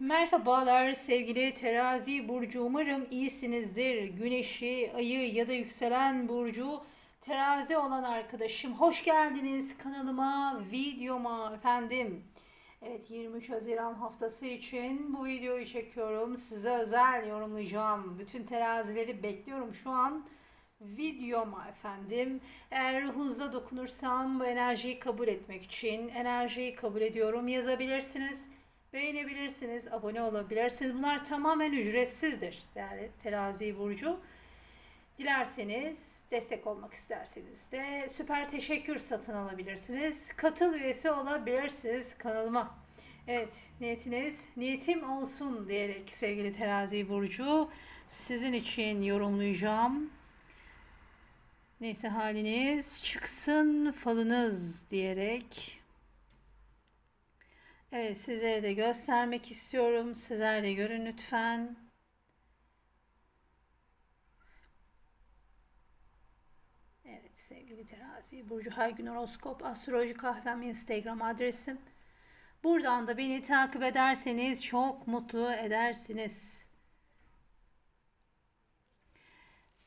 Merhabalar sevgili terazi burcu umarım iyisinizdir. Güneşi, ayı ya da yükselen burcu terazi olan arkadaşım hoş geldiniz kanalıma, videoma efendim. Evet 23 Haziran haftası için bu videoyu çekiyorum. Size özel yorumlayacağım. Bütün terazileri bekliyorum şu an videoma efendim. Eğer ruhunuza dokunursam bu enerjiyi kabul etmek için enerjiyi kabul ediyorum yazabilirsiniz. Beğenebilirsiniz, abone olabilirsiniz. Bunlar tamamen ücretsizdir değerli terazi burcu. Dilerseniz destek olmak isterseniz de süper teşekkür satın alabilirsiniz. Katıl üyesi olabilirsiniz kanalıma. Evet niyetiniz niyetim olsun diyerek sevgili terazi burcu sizin için yorumlayacağım. Neyse haliniz çıksın falınız diyerek Evet sizlere de göstermek istiyorum. Sizler de görün lütfen. Evet sevgili terazi Burcu her gün horoskop astroloji kahvem instagram adresim. Buradan da beni takip ederseniz çok mutlu edersiniz.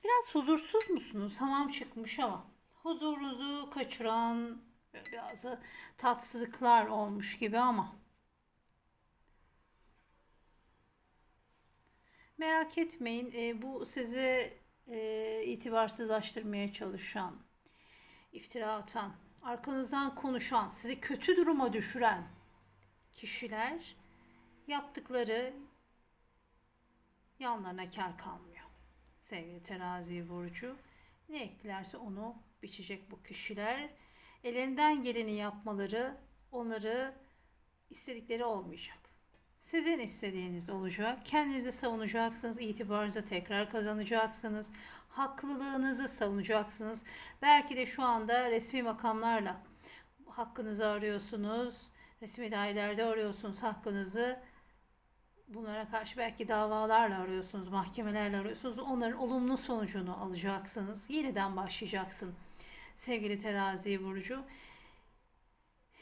Biraz huzursuz musunuz? Hamam çıkmış ama huzurunuzu kaçıran bazı tatsızlıklar olmuş gibi ama merak etmeyin e, bu sizi e, itibarsızlaştırmaya çalışan, iftira atan, arkanızdan konuşan, sizi kötü duruma düşüren kişiler yaptıkları yanlarına kar kalmıyor. Sevgili terazi burcu ne ektilerse onu biçecek bu kişiler. Ellerinden geleni yapmaları onları istedikleri olmayacak. Sizin istediğiniz olacak. Kendinizi savunacaksınız. itibarınızı tekrar kazanacaksınız. Haklılığınızı savunacaksınız. Belki de şu anda resmi makamlarla hakkınızı arıyorsunuz. Resmi dairelerde arıyorsunuz hakkınızı. Bunlara karşı belki davalarla arıyorsunuz, mahkemelerle arıyorsunuz. Onların olumlu sonucunu alacaksınız. Yeniden başlayacaksın sevgili terazi burcu.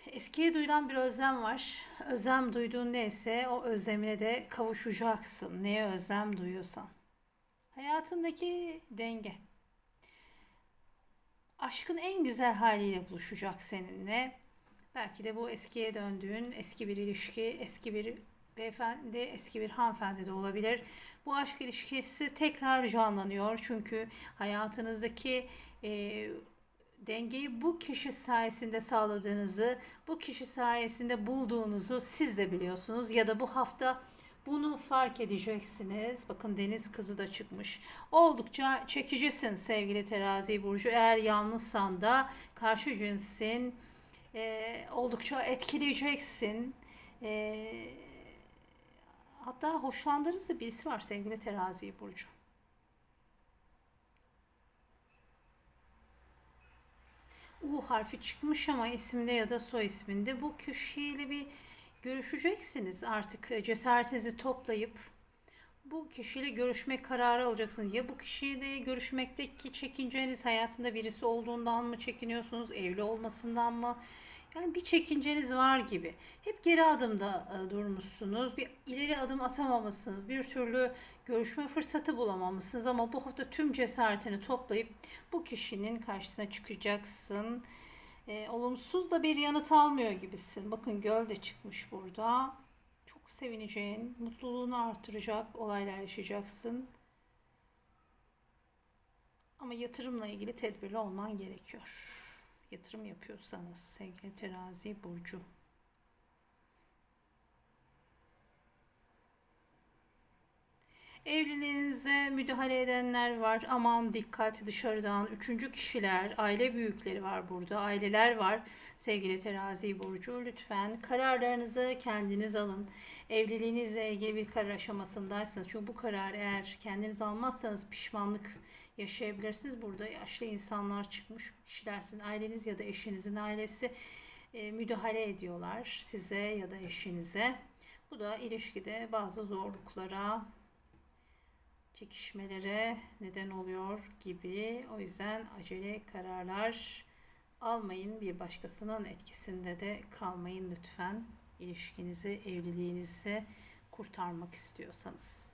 Eskiye duyulan bir özlem var. Özlem duyduğun neyse o özlemine de kavuşacaksın. Neye özlem duyuyorsan. Hayatındaki denge. Aşkın en güzel haliyle buluşacak seninle. Belki de bu eskiye döndüğün eski bir ilişki, eski bir beyefendi, eski bir hanımefendi de olabilir. Bu aşk ilişkisi tekrar canlanıyor. Çünkü hayatınızdaki e, dengeyi bu kişi sayesinde sağladığınızı, bu kişi sayesinde bulduğunuzu siz de biliyorsunuz ya da bu hafta bunu fark edeceksiniz. Bakın deniz kızı da çıkmış. Oldukça çekicisin sevgili terazi burcu. Eğer yalnızsan da karşı cinsin e, oldukça etkileyeceksin. E, hatta hoşlandığınız birisi var sevgili terazi burcu. U harfi çıkmış ama isimde ya da soy isminde bu kişiyle bir görüşeceksiniz artık e, cesaretinizi toplayıp bu kişiyle görüşme kararı alacaksınız. Ya bu kişiyle görüşmekteki çekinceniz hayatında birisi olduğundan mı çekiniyorsunuz, evli olmasından mı? Yani bir çekinceniz var gibi. Hep geri adımda e, durmuşsunuz. Bir ileri adım atamamışsınız. Bir türlü görüşme fırsatı bulamamışsınız ama bu hafta tüm cesaretini toplayıp bu kişinin karşısına çıkacaksın. E, olumsuz da bir yanıt almıyor gibisin. Bakın göl de çıkmış burada. Çok sevineceğin, mutluluğunu artıracak olaylar yaşayacaksın. Ama yatırımla ilgili tedbirli olman gerekiyor yatırım yapıyorsanız sevgili terazi burcu. Evliliğinize müdahale edenler var. Aman dikkat dışarıdan. Üçüncü kişiler, aile büyükleri var burada. Aileler var. Sevgili terazi burcu lütfen kararlarınızı kendiniz alın. Evliliğinizle ilgili bir karar aşamasındaysanız. Çünkü bu karar eğer kendiniz almazsanız pişmanlık yaşayabilirsiniz. Burada yaşlı insanlar çıkmış. Kişiler aileniz ya da eşinizin ailesi e, müdahale ediyorlar size ya da eşinize. Bu da ilişkide bazı zorluklara, çekişmelere neden oluyor gibi. O yüzden acele kararlar almayın. Bir başkasının etkisinde de kalmayın lütfen. İlişkinizi, evliliğinizi kurtarmak istiyorsanız.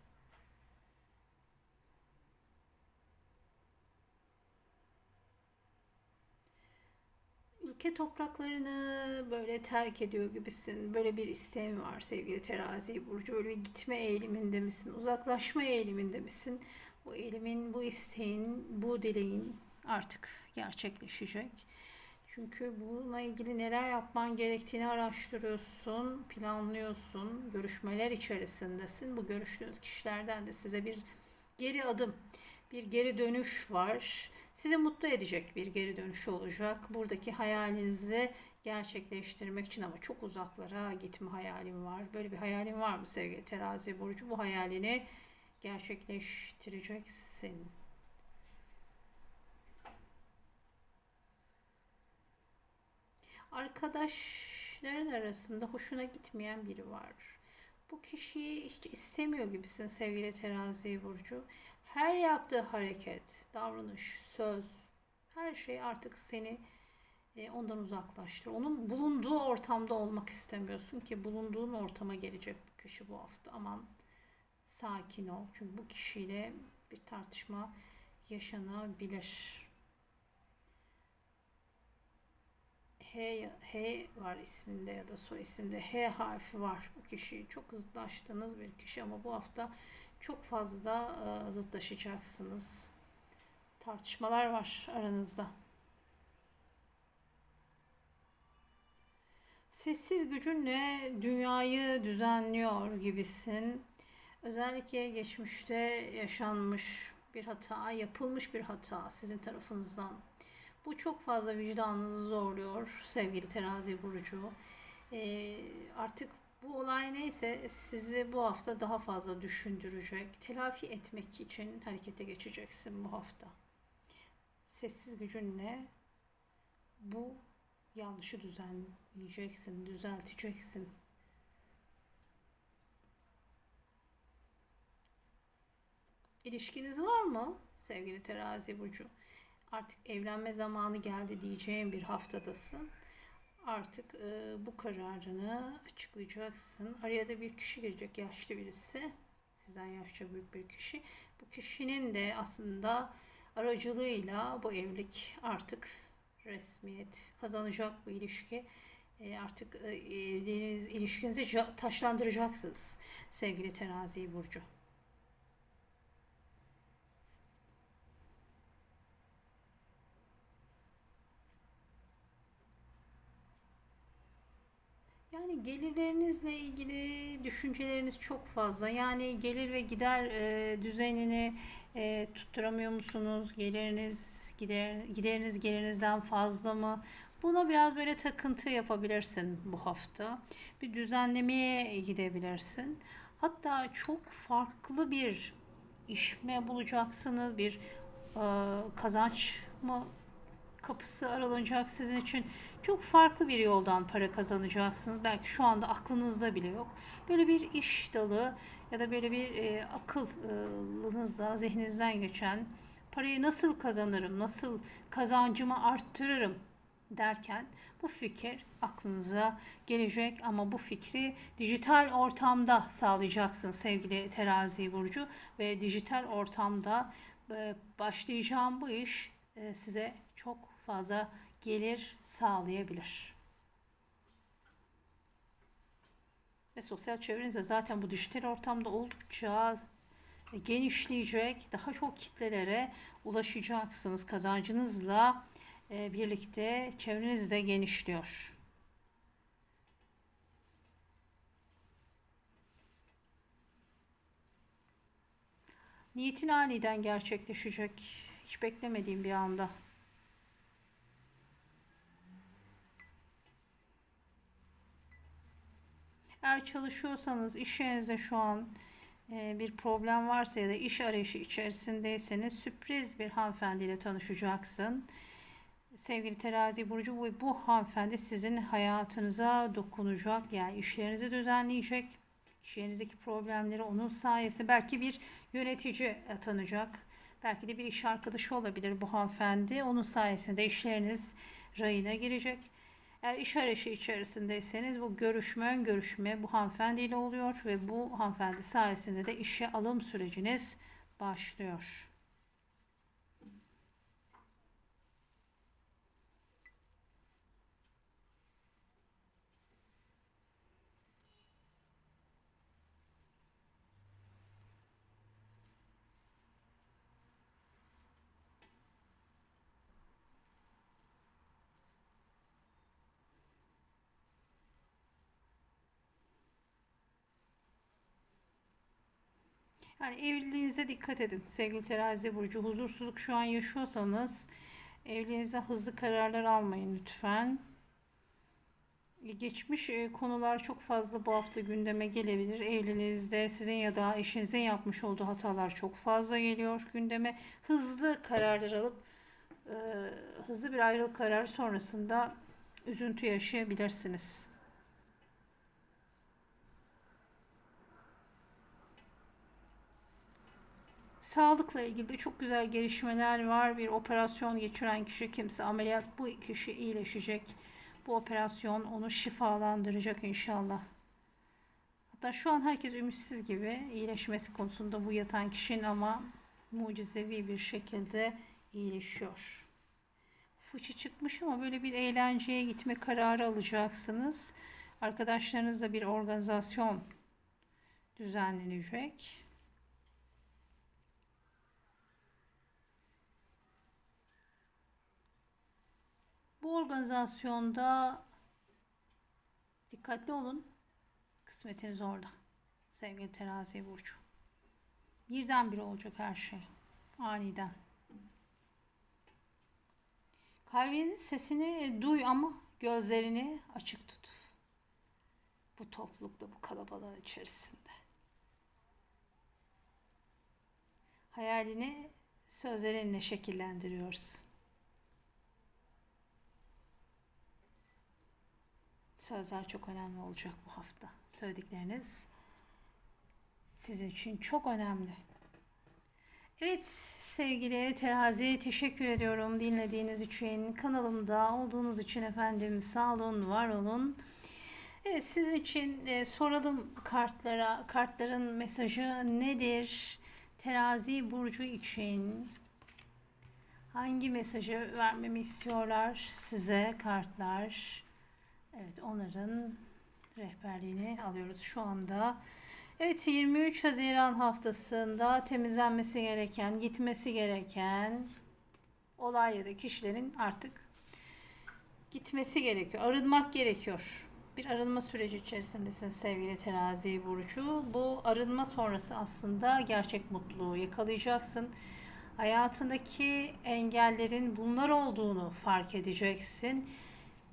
Ülke topraklarını böyle terk ediyor gibisin. Böyle bir isteğin var sevgili terazi burcu. Öyle bir gitme eğiliminde misin? Uzaklaşma eğiliminde misin? Bu eğilimin, bu isteğin, bu dileğin artık gerçekleşecek. Çünkü bununla ilgili neler yapman gerektiğini araştırıyorsun, planlıyorsun, görüşmeler içerisindesin. Bu görüştüğünüz kişilerden de size bir geri adım, bir geri dönüş var. Sizi mutlu edecek bir geri dönüş olacak. Buradaki hayalinizi gerçekleştirmek için ama çok uzaklara gitme hayalim var. Böyle bir hayalin var mı sevgili terazi burcu? Bu hayalini gerçekleştireceksin. Arkadaşların arasında hoşuna gitmeyen biri var. Bu kişiyi hiç istemiyor gibisin sevgili terazi burcu. Her yaptığı hareket, davranış, söz, her şey artık seni e, ondan uzaklaştırıyor. Onun bulunduğu ortamda olmak istemiyorsun ki bulunduğun ortama gelecek bu kişi bu hafta. Aman sakin ol. Çünkü bu kişiyle bir tartışma yaşanabilir. H, H var isminde ya da soy isimde H harfi var bu kişi. Çok zıtlaştığınız bir kişi ama bu hafta çok fazla e, zıtlaşacaksınız. Tartışmalar var aranızda. Sessiz gücünle dünyayı düzenliyor gibisin. Özellikle geçmişte yaşanmış bir hata, yapılmış bir hata sizin tarafınızdan. Bu çok fazla vicdanınızı zorluyor sevgili terazi burcu. Ee, artık bu olay neyse sizi bu hafta daha fazla düşündürecek. Telafi etmek için harekete geçeceksin bu hafta. Sessiz gücünle bu yanlışı düzenleyeceksin, düzelteceksin. İlişkiniz var mı sevgili terazi burcu? Artık evlenme zamanı geldi diyeceğim bir haftadasın artık e, bu kararını açıklayacaksın. Araya da bir kişi gelecek yaşlı birisi. Sizden yaşça büyük bir kişi. Bu kişinin de aslında aracılığıyla bu evlilik artık resmiyet kazanacak bu ilişki. E, artık e, ilişkinizi taşlandıracaksınız sevgili terazi burcu. Yani gelirlerinizle ilgili düşünceleriniz çok fazla. Yani gelir ve gider e, düzenini e, tutturamıyor musunuz? Geliriniz gider gideriniz gelirinizden fazla mı? Buna biraz böyle takıntı yapabilirsin bu hafta. Bir düzenlemeye gidebilirsin. Hatta çok farklı bir iş mi bulacaksınız? Bir e, kazanç mı kapısı aralanacak sizin için. Çok farklı bir yoldan para kazanacaksınız. Belki şu anda aklınızda bile yok. Böyle bir iş dalı ya da böyle bir e, akıllınızda, zihninizden geçen parayı nasıl kazanırım, nasıl kazancımı arttırırım derken bu fikir aklınıza gelecek ama bu fikri dijital ortamda sağlayacaksın sevgili terazi burcu ve dijital ortamda e, başlayacağım bu iş e, size çok fazla gelir sağlayabilir. Ve sosyal çevrenize zaten bu dijital ortamda oldukça genişleyecek, daha çok kitlelere ulaşacaksınız. Kazancınızla e, birlikte çevreniz de genişliyor. Niyetin aniden gerçekleşecek. Hiç beklemediğim bir anda. Eğer çalışıyorsanız iş yerinizde şu an e, bir problem varsa ya da iş arayışı içerisindeyseniz sürpriz bir hanımefendiyle tanışacaksın. Sevgili terazi burcu bu, bu hanımefendi sizin hayatınıza dokunacak. Yani işlerinizi düzenleyecek. İş yerinizdeki problemleri onun sayesinde belki bir yönetici atanacak. Belki de bir iş arkadaşı olabilir bu hanımefendi. Onun sayesinde işleriniz rayına girecek. Eğer iş arayışı içerisindeyseniz bu görüşme ön görüşme bu hanımefendiyle oluyor ve bu hanımefendi sayesinde de işe alım süreciniz başlıyor. Yani evliliğinize dikkat edin sevgili terazi burcu. Huzursuzluk şu an yaşıyorsanız evliliğinize hızlı kararlar almayın lütfen. Geçmiş e, konular çok fazla bu hafta gündeme gelebilir. Evliliğinizde sizin ya da eşinizin yapmış olduğu hatalar çok fazla geliyor gündeme. Hızlı kararlar alıp e, hızlı bir ayrılık kararı sonrasında üzüntü yaşayabilirsiniz. Sağlıkla ilgili de çok güzel gelişmeler var. Bir operasyon geçiren kişi kimse ameliyat bu kişi iyileşecek. Bu operasyon onu şifalandıracak inşallah. Hatta şu an herkes ümitsiz gibi iyileşmesi konusunda bu yatan kişinin ama mucizevi bir şekilde iyileşiyor. Fıçı çıkmış ama böyle bir eğlenceye gitme kararı alacaksınız. Arkadaşlarınızla bir organizasyon düzenlenecek. Organizasyonda dikkatli olun. Kısmetiniz orada. Sevgili terazi burcu. Birdenbire olacak her şey. Aniden. Kalbinin sesini duy ama gözlerini açık tut. Bu toplulukta, bu kalabalığın içerisinde. Hayalini sözlerinle şekillendiriyorsun. Sözler çok önemli olacak bu hafta. Söyledikleriniz sizin için çok önemli. Evet sevgili terazi teşekkür ediyorum dinlediğiniz için. Kanalımda olduğunuz için efendim sağ olun, var olun. Evet sizin için e, soralım kartlara. Kartların mesajı nedir? Terazi burcu için hangi mesajı vermemi istiyorlar size kartlar? Evet onların rehberliğini alıyoruz şu anda. Evet 23 Haziran haftasında temizlenmesi gereken, gitmesi gereken olay ya da kişilerin artık gitmesi gerekiyor. Arınmak gerekiyor. Bir arınma süreci içerisindesin sevgili terazi burcu. Bu arınma sonrası aslında gerçek mutluluğu yakalayacaksın. Hayatındaki engellerin bunlar olduğunu fark edeceksin.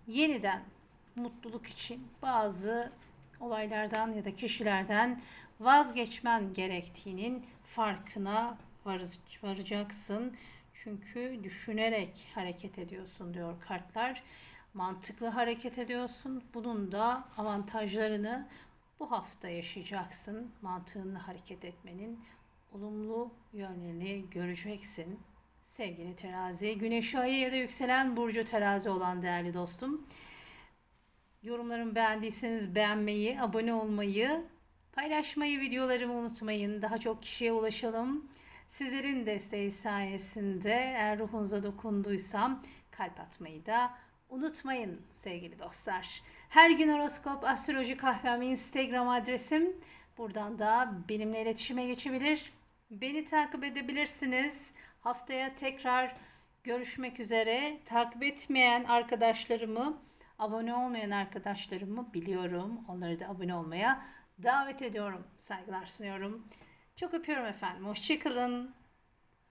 Yeniden mutluluk için bazı olaylardan ya da kişilerden vazgeçmen gerektiğinin farkına varacaksın. Çünkü düşünerek hareket ediyorsun diyor kartlar. Mantıklı hareket ediyorsun. Bunun da avantajlarını bu hafta yaşayacaksın. Mantığınla hareket etmenin olumlu yönlerini göreceksin. Sevgili terazi, güneş ayı ya da yükselen burcu terazi olan değerli dostum. Yorumlarımı beğendiyseniz beğenmeyi, abone olmayı, paylaşmayı, videolarımı unutmayın. Daha çok kişiye ulaşalım. Sizlerin desteği sayesinde eğer ruhunuza dokunduysam kalp atmayı da unutmayın sevgili dostlar. Her gün horoskop, astroloji kahvem Instagram adresim. Buradan da benimle iletişime geçebilir. Beni takip edebilirsiniz. Haftaya tekrar görüşmek üzere. Takip etmeyen arkadaşlarımı Abone olmayan arkadaşlarımı biliyorum. Onları da abone olmaya davet ediyorum. Saygılar sunuyorum. Çok öpüyorum efendim. Hoşçakalın.